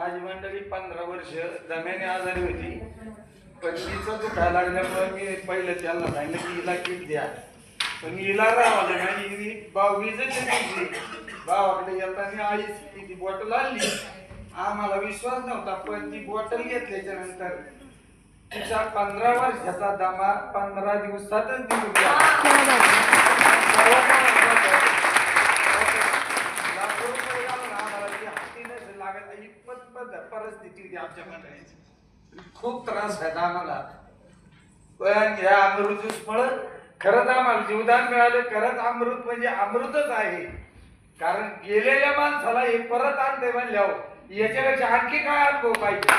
माझी मंडळी पंधरा वर्ष दम्याने आजारी होती. पण तिचं दुखायला लागल्यामुळे मी पहिलं त्यांना सांगितलं की हिला किट द्या. पण हिला राहावं म्हणजे नाही हिने बावीसच दिवशी भावाकडे येताना आईच ती बॉटल आणली? आम्हाला विश्वास नव्हता पण ती बॉटल घेतल्याच्या नंतर तिचा पंधरा वर्षाचा दमा पंधरा दिवसातच दिली. परिस्थिती होती आमच्या मंडळीची. खूप त्रास झाला आम्हाला. पण या अमृत फळ खरंच आम्हाला जीवदान मिळाले. खरंच अमृत म्हणजे अमृतच आहे. कारण गेलेल्या माणसाला हे परत आणते म्हणल्यावर याच्यापेक्षा आणखी काय अनुभव पाहिजे?